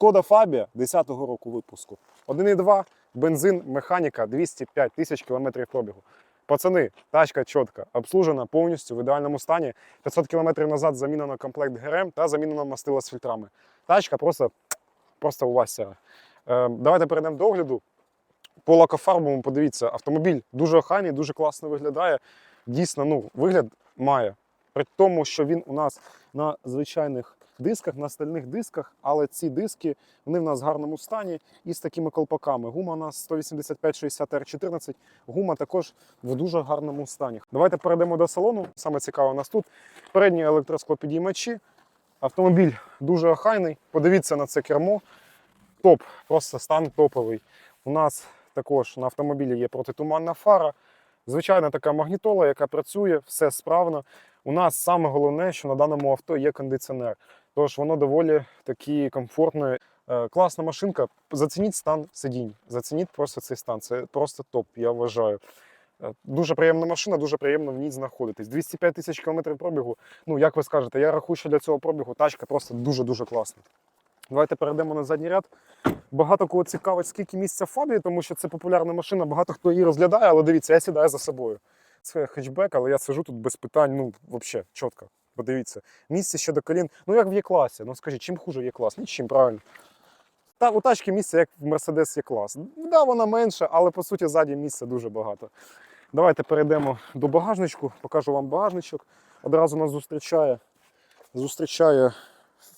Шкода Фабія 10-го року випуску. 1,2, бензин, механіка, 205 тисяч кілометрів пробігу. Пацани, тачка чітка, обслужена повністю в ідеальному стані. 500 кілометрів назад замінено комплект ГРМ та замінено мастило з фільтрами. Тачка просто, просто у вас. Е, давайте перейдемо до огляду. По лакофарбовому подивіться, автомобіль дуже охайний, дуже класно виглядає. Дійсно, ну, вигляд має. При тому, що він у нас на звичайних дисках, на стальних дисках, але ці диски вони в нас в гарному стані і з такими колпаками. Гума у нас 185-60 R14, гума також в дуже гарному стані. Давайте перейдемо до салону. Саме цікаве у нас тут. Передні електросклопідіймачі. Автомобіль дуже охайний. Подивіться на це кермо. Топ, просто стан топовий. У нас також на автомобілі є протитуманна фара. Звичайна така магнітола, яка працює, все справно. У нас саме головне, що на даному авто є кондиціонер. Тож воно доволі такі комфортне. Е, Класна машинка. Зацініть стан сидінь. Зацініть просто цей стан. Це просто топ, я вважаю. Е, Дуже приємна машина, дуже приємно в ній знаходитись. 205 тисяч кілометрів пробігу. Ну, як ви скажете, я рахую, що для цього пробігу тачка просто дуже-дуже класна. Давайте перейдемо на задній ряд. Багато кого цікавить, скільки місця в тому що це популярна машина, багато хто її розглядає, але дивіться, я сідаю за собою. Це хетчбек, але я сижу тут без питань, ну, взагалі, чітко. Подивіться. Місце ще до колін. Ну, як в Є-класі. Ну скажіть, чим хуже Є-клас? Нічим, правильно. Та у тачки місце, як в Mercedes Є-клас. Да, вона менша, але по суті ззаді місця дуже багато. Давайте перейдемо до багажничку, покажу вам багажничок. Одразу нас зустрічає. Зустрічає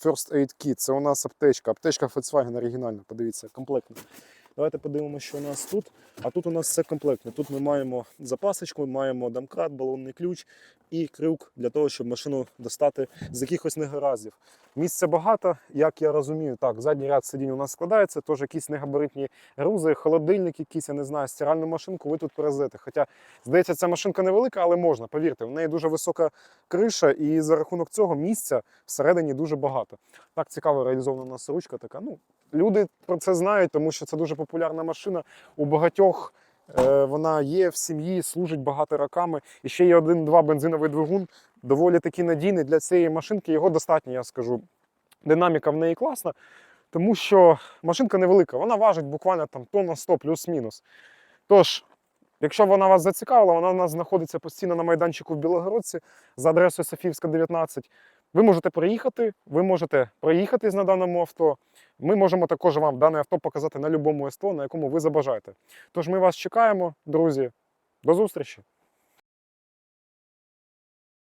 First Aid Kit. Це у нас аптечка. Аптечка Volkswagen оригінальна, подивіться, комплектна. Давайте подивимося, що у нас тут. А тут у нас все комплектно. Тут ми маємо запасочку, маємо домкрат, балонний ключ і крюк для того, щоб машину достати з якихось негараздів. Місця багато, як я розумію. Так, задній ряд сидінь у нас складається, теж якісь негабаритні грузи, холодильник якийсь, я не знаю, стиральну машинку ви тут перевезете. Хоча, здається, ця машинка невелика, але можна, повірте, в неї дуже висока криша, і за рахунок цього місця всередині дуже багато. Так цікаво реалізована у нас ручка така. Ну, люди про це знають, тому що це дуже популярна машина. У багатьох е, вона є в сім'ї, служить багато роками. І ще є один-два бензиновий двигун, доволі таки надійний для цієї машинки. Його достатньо, я скажу. Динаміка в неї класна, тому що машинка невелика, вона важить буквально там тонна 100 плюс-мінус. Тож, якщо вона вас зацікавила, вона у нас знаходиться постійно на майданчику в Білогородці за адресою Софіївська, 19. Ви можете приїхати, ви можете проїхатись на даному авто. Ми можемо також вам дане авто показати на будь-якому СТО, на якому ви забажаєте. Тож ми вас чекаємо, друзі. До зустрічі!